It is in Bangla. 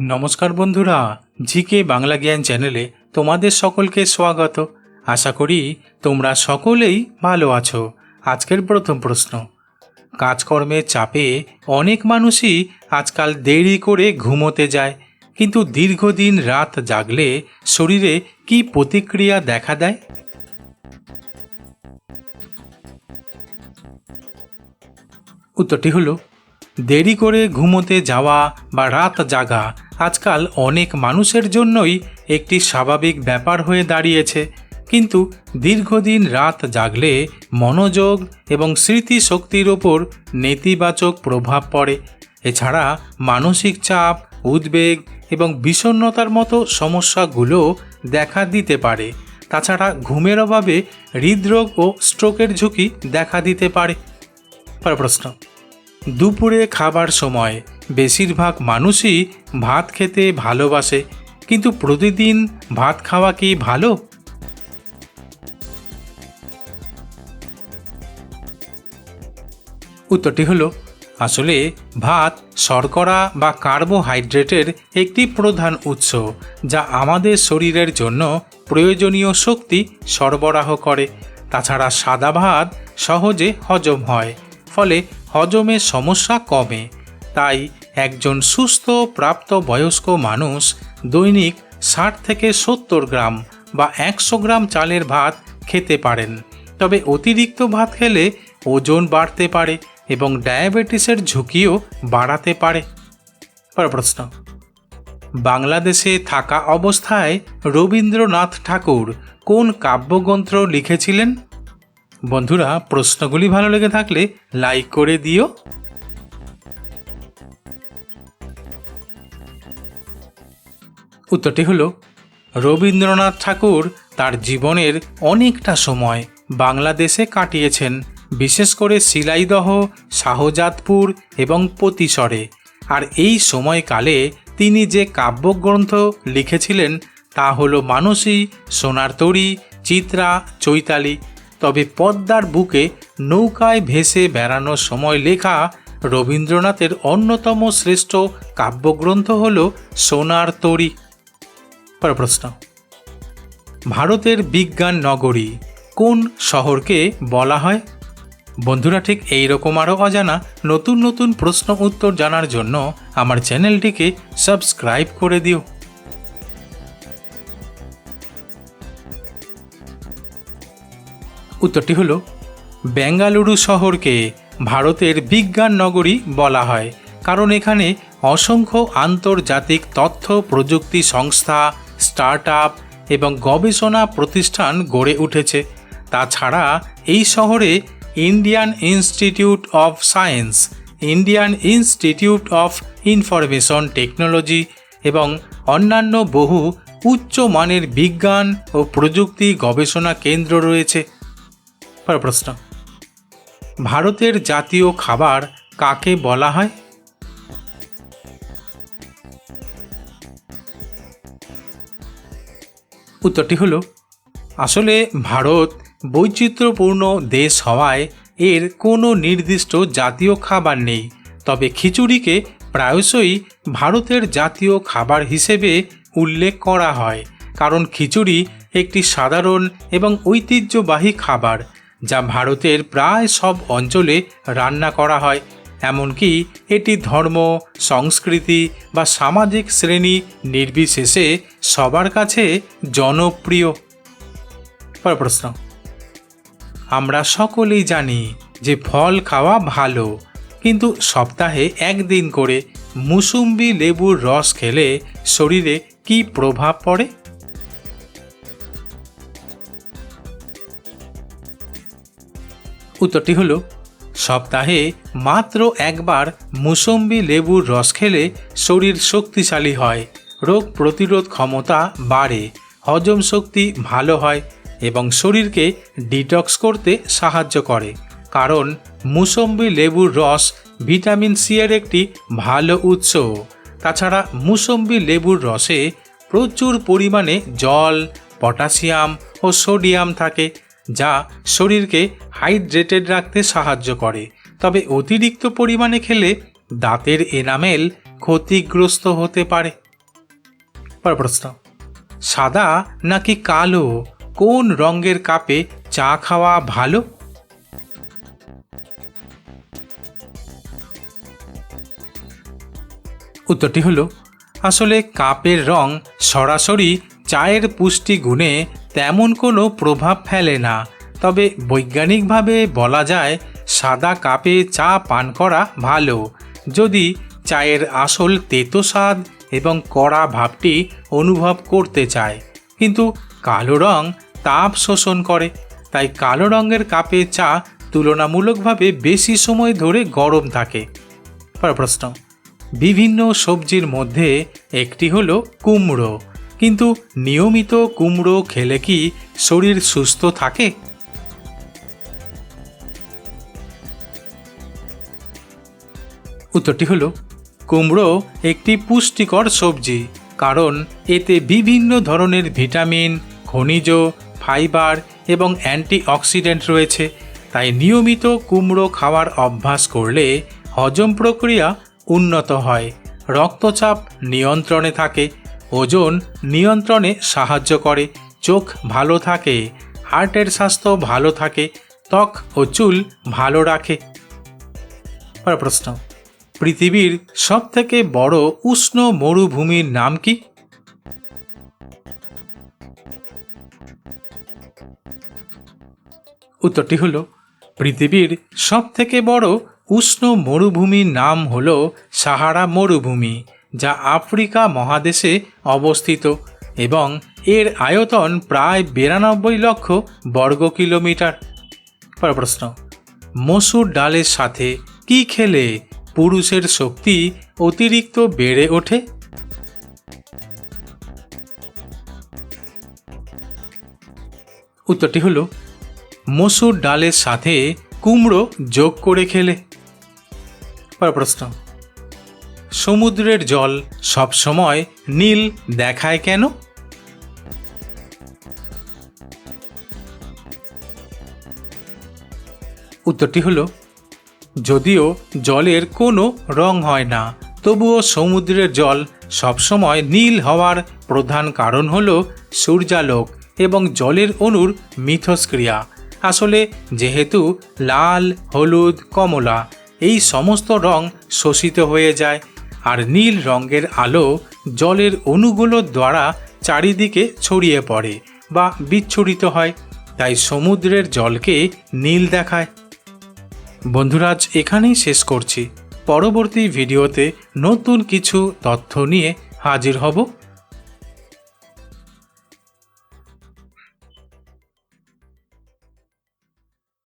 নমস্কার বন্ধুরা জিকে বাংলা জ্ঞান চ্যানেলে তোমাদের সকলকে স্বাগত। আশা করি তোমরা সকলেই ভালো আছো। আজকের প্রথম প্রশ্ন, কাজকর্মের চাপে অনেক মানুষই আজকাল দেরি করে ঘুমোতে যায়, কিন্তু দীর্ঘদিন রাত জাগলে শরীরে কি প্রতিক্রিয়া দেখা দেয়? উত্তরটি হলো, দেরি করে ঘুমোতে যাওয়া বা রাত জাগা আজকাল অনেক মানুষের জন্যই একটি স্বাভাবিক ব্যাপার হয়ে দাঁড়িয়েছে। কিন্তু দীর্ঘদিন রাত জাগলে মনোযোগ এবং স্মৃতিশক্তির ওপর নেতিবাচক প্রভাব পড়ে। এছাড়া মানসিক চাপ, উদ্বেগ এবং বিষণ্ণতার মতো সমস্যাগুলো দেখা দিতে পারে। তাছাড়া ঘুমের অভাবে হৃদরোগ ও স্ট্রোকের ঝুঁকি দেখা দিতে পারে। প্রশ্ন। দুপুরে খাবার সময় বেশিরভাগ মানুষই ভাত খেতে ভালোবাসে, কিন্তু প্রতিদিন ভাত খাওয়া কি ভালো? উত্তরটি হলো, আসলে ভাত শর্করা বা কার্বোহাইড্রেটের একটি প্রধান উৎস, যা আমাদের শরীরের জন্য প্রয়োজনীয় শক্তি সরবরাহ করে। তাছাড়া সাদা ভাত সহজে হজম হয়। ফলে হজমের সমস্যা কমে। তাই একজন সুস্থ প্রাপ্ত বয়স্ক মানুষ দৈনিক ষাট থেকে সত্তর গ্রাম বা একশো গ্রাম চালের ভাত খেতে পারেন। তবে অতিরিক্ত ভাত খেলে ওজন বাড়তে পারে এবং ডায়াবেটিসের ঝুঁকিও বাড়াতে পারে। প্রশ্ন। বাংলাদেশে থাকা অবস্থায় রবীন্দ্রনাথ ঠাকুর কোন কাব্যগ্রন্থ লিখেছিলেন? বন্ধুরা, প্রশ্নগুলি ভালো লেগে থাকলে লাইক করে দিও। উত্তরটি হলো, রবীন্দ্রনাথ ঠাকুর তার জীবনের অনেকটা সময় বাংলাদেশে কাটিয়েছেন, বিশেষ করে শিলাইদহ, শাহজাদপুর এবং পতিশরে। আর এই সময়কালে তিনি যে কাব্যগ্রন্থ লিখেছিলেন তা হলো মানসী সোনার তরী চিত্রা, চৈতালি তবে পদ্মার বুকে নৌকায় ভেসে বেড়ানোর সময় লেখা রবীন্দ্রনাথের অন্যতম শ্রেষ্ঠ কাব্যগ্রন্থ হল সোনার তরী। পরের প্রশ্ন। ভারতের বিজ্ঞান নগরী কোন শহরকে বলা হয়? বন্ধুরা, ঠিক এই রকম আরও অজানা নতুন নতুন প্রশ্ন উত্তর জানার জন্য আমার চ্যানেলটিকে সাবস্ক্রাইব করে দিও। উত্তরটি হলো, বেঙ্গালুরু শহরকে ভারতের বিজ্ঞান নগরী বলা হয়, কারণ এখানে অসংখ্য আন্তর্জাতিক তথ্য প্রযুক্তি সংস্থা স্টার্ট এবং গবেষণা প্রতিষ্ঠান গড়ে উঠেছে। তাছাড়া এই শহরে Indian Institute of Science, Indian Institute of Information Technology এবং অন্যান্য বহু উচ্চ মানের বিজ্ঞান ও প্রযুক্তি গবেষণা কেন্দ্র রয়েছে। পরের প্রশ্ন। ভারতের জাতীয় খাবার কাকে বলা হয়? উত্তরটি হলো, আসলে ভারত বৈচিত্র্যপূর্ণ দেশ হওয়ায় এর কোনো নির্দিষ্ট জাতীয় খাবার নেই, তবে খিচুড়িকে প্রায়শই ভারতের জাতীয় খাবার হিসেবে উল্লেখ করা হয়, কারণ খিচুড়ি একটি সাধারণ এবং ঐতিহ্যবাহী খাবার যা ভারতের প্রায় সব অঞ্চলে রান্না করা হয়। এমনকি এটি ধর্ম, সংস্কৃতি বা সামাজিক শ্রেণি নির্বিশেষে সবার কাছে জনপ্রিয়। পরের প্রশ্ন। আমরা সকলেই জানি যে ফল খাওয়া ভালো, কিন্তু সপ্তাহে একদিন করে মুসুম্বি লেবুর রস খেলে শরীরে কি প্রভাব পড়ে? উত্তরটি হলো, সপ্তাহে মাত্র একবার মুসম্বি লেবুর রস খেলে শরীর শক্তিশালী হয়, রোগ প্রতিরোধ ক্ষমতা বাড়ে, হজম শক্তি ভালো হয় এবং শরীরকে ডিটক্স করতে সাহায্য করে। কারণ মুসম্বি লেবুর রস ভিটামিন সি এর একটি ভালো উৎস। তাছাড়া মুসম্বি লেবুর রসে প্রচুর পরিমাণে জল, পটাশিয়াম ও সোডিয়াম থাকে যা শরীরকে হাইড্রেটেড রাখতে সাহায্য করে। তবে অতিরিক্ত পরিমাণে খেলে দাঁতের এনামেল ক্ষতিগ্রস্ত হতে পারে। প্রশ্ন, সাদা নাকি কালো? কোন রঙের কাপে চা খাওয়া ভালো? উত্তরটি হলো, আসলে কাপের রং সরাসরি চায়ের পুষ্টি গুণে তেমন কোনো প্রভাব ফেলে না। তবে বৈজ্ঞানিকভাবে বলা যায়, সাদা কাপে চা পান করা ভালো। যদি চায়ের আসল তেতো স্বাদ এবং কড়া ভাবটি অনুভব করতে চায়। কিন্তু কালো রং তাপ শোষণ করে। তাই কালো রঙের কাপে চা তুলনামূলকভাবে বেশি সময় ধরে গরম থাকে। প্রশ্ন। বিভিন্ন সবজির মধ্যে একটি হলো কুমড়ো। কিন্তু নিয়মিত কুমড়ো খেলে কি শরীর সুস্থ থাকে? উত্তরটি হলো, কুমড়ো একটি পুষ্টিকর সবজি, কারণ এতে বিভিন্ন ধরনের ভিটামিন, খনিজ, ফাইবার এবং অ্যান্টিঅক্সিডেন্ট রয়েছে। তাই নিয়মিত কুমড়ো খাওয়ার অভ্যাস করলে হজম প্রক্রিয়া উন্নত হয়। রক্তচাপ নিয়ন্ত্রণে থাকে ওজন নিয়ন্ত্রণে সাহায্য করে, চোখ ভালো থাকে, হার্টের স্বাস্থ্য ভালো থাকে, ত্বক ও চুল ভালো রাখে। প্রশ্ন, পৃথিবীর সবথেকে বড় উষ্ণ মরুভূমির নাম কি? উত্তরটি হলো, পৃথিবীর সবথেকে বড় উষ্ণ মরুভূমির নাম হল সাহারা মরুভূমি। যা আফ্রিকা মহাদেশে অবস্থিত এবং এর আয়তন প্রায় বিরানব্বই লক্ষ বর্গ কিলোমিটার। প্রশ্ন, মসুর ডালের সাথে কি খেলে পুরুষের শক্তি অতিরিক্ত বেড়ে ওঠে? উত্তরটি হলো, মসুর ডালের সাথে কুমড়ো যোগ করে খেলে। প্রশ্ন সমুদ্রের জল সবসময় নীল দেখায় কেন? উত্তরটি হলো, যদিও জলের কোনো রং হয় না, তবুও সমুদ্রের জল সবসময় নীল হওয়ার প্রধান কারণ হল সূর্যালোক এবং জলের অণুর মিথস্ক্রিয়া। আসলে যেহেতু লাল, হলুদ, কমলা, এই সমস্ত রং শোষিত হয়ে যায় আর নীল রঙের আলো জলের অণুগুলোর দ্বারা চারিদিকে ছড়িয়ে পড়ে বা বিচ্ছুরিত হয়, তাই সমুদ্রের জলকে নীল দেখায়। বন্ধুরাজ এখানেই শেষ করছি। পরবর্তী ভিডিওতে নতুন কিছু তথ্য নিয়ে হাজির হব।